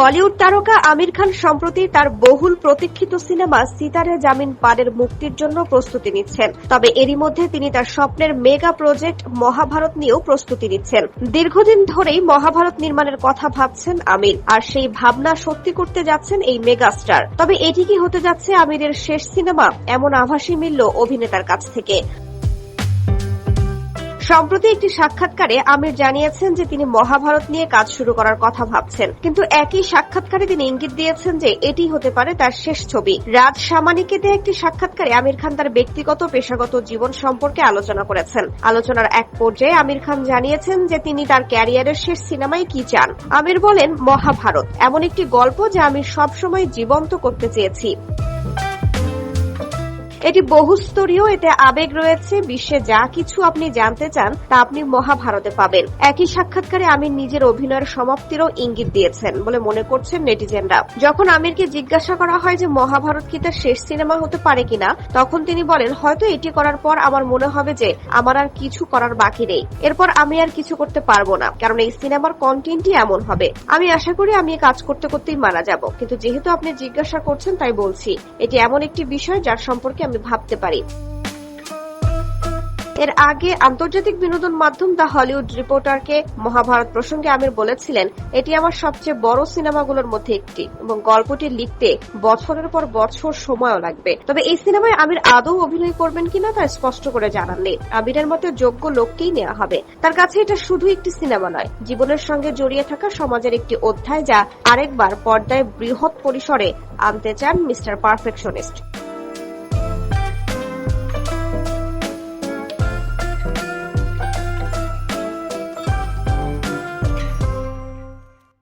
বলিউড তারকা আমির খান সম্প্রতি তার বহুল প্রতীক্ষিত সিনেমা সিতারে জামিন পারের মুক্তির জন্য প্রস্তুতি নিচ্ছেন। তবে এরই মধ্যে তিনি তার স্বপ্নের মেগা প্রজেক্ট মহাভারত নিয়েও প্রস্তুতি নিচ্ছেন। দীর্ঘদিন ধরেই মহাভারত নির্মাণের কথা ভাবছেন আমির, আর সেই ভাবনা সত্যি করতে যাচ্ছেন এই মেগা স্টার। তবে এটি কি হতে যাচ্ছে আমিরের শেষ সিনেমা? এমন আভাসই মিলল অভিনেতার কাছ থেকে। সম্প্রতি একটি সাক্ষাৎকারে আমির জানিয়েছেন যে তিনি মহাভারত নিয়ে কাজ শুরু করার কথা ভাবছেন। কিন্তু একই সাক্ষাৎকারে তিনি ইঙ্গিত দিয়েছেন যে এটি হতে পারে তার শেষ ছবি। রাজ সামানিকে দেয়া একটি সাক্ষাৎকারে আমির খান তার ব্যক্তিগত, পেশাগত জীবন সম্পর্কে আলোচনা করেছেন। আলোচনার এক পর্যায়ে আমির খান জানিয়েছেন যে তিনি তার ক্যারিয়ারের শেষ সিনেমায় কি চান। আমির বলেন, মহাভারত। এমন একটি গল্প যা আমি সবসময় জীবন্ত করতে চেয়েছি। এটি বহুস্তরীয়, এতে আবেগ রয়েছে, বিশ্বে যা কিছু আপনি জানতে চান তা আপনি মহাভারতে পাবেন। একই সাক্ষাৎকারে আমির নিজের অভিনয়ের সমাপ্তিরও ইঙ্গিত দিয়েছেন বলে মনে করছেন নেটিজেনরা। যখন আমিরকে জিজ্ঞাসা করা হয় যে মহাভারত কি তার শেষ সিনেমা হতে পারে কিনা, তখন তিনি বলেন, হয়তো এটি করার পর আমার মনে হবে যে আমার আর কিছু করার বাকি নেই। এরপর আমি আর কিছু করতে পারব না, কারণ এই সিনেমার কন্টেন্টই এমন হবে। আমি আশা করি আমি কাজ করতে করতেই মারা যাব। কিন্তু যেহেতু আপনি জিজ্ঞাসা করছেন তাই বলছি, এটি এমন একটি বিষয় যার সম্পর্কে আমি ভাবতে পারি। এর আগে আন্তর্জাতিক বিনোদন মাধ্যম দ্য হলিউড রিপোর্টারকে মহাভারত প্রসঙ্গে আমির বলেছিলেন, এটি আমার সবচেয়ে বড় সিনেমাগুলোর মধ্যে একটি এবং গল্পটি লিখতে বছরের পর বছর সময়ও লাগবে। তবে এই সিনেমায় আমির আদৌ অভিনয় করবেন কিনা তা স্পষ্ট করে জানাননি আমিরের মতে যোগ্য লোককেই নেওয়া হবে। তার কাছে এটা শুধু একটি সিনেমা নয়, জীবনের সঙ্গে জড়িয়ে থাকা সমাজের একটি অধ্যায় যা আরেকবার পর্দায় বৃহৎ পরিসরে আনতে চান মিস্টার পারফেকশনিস্ট।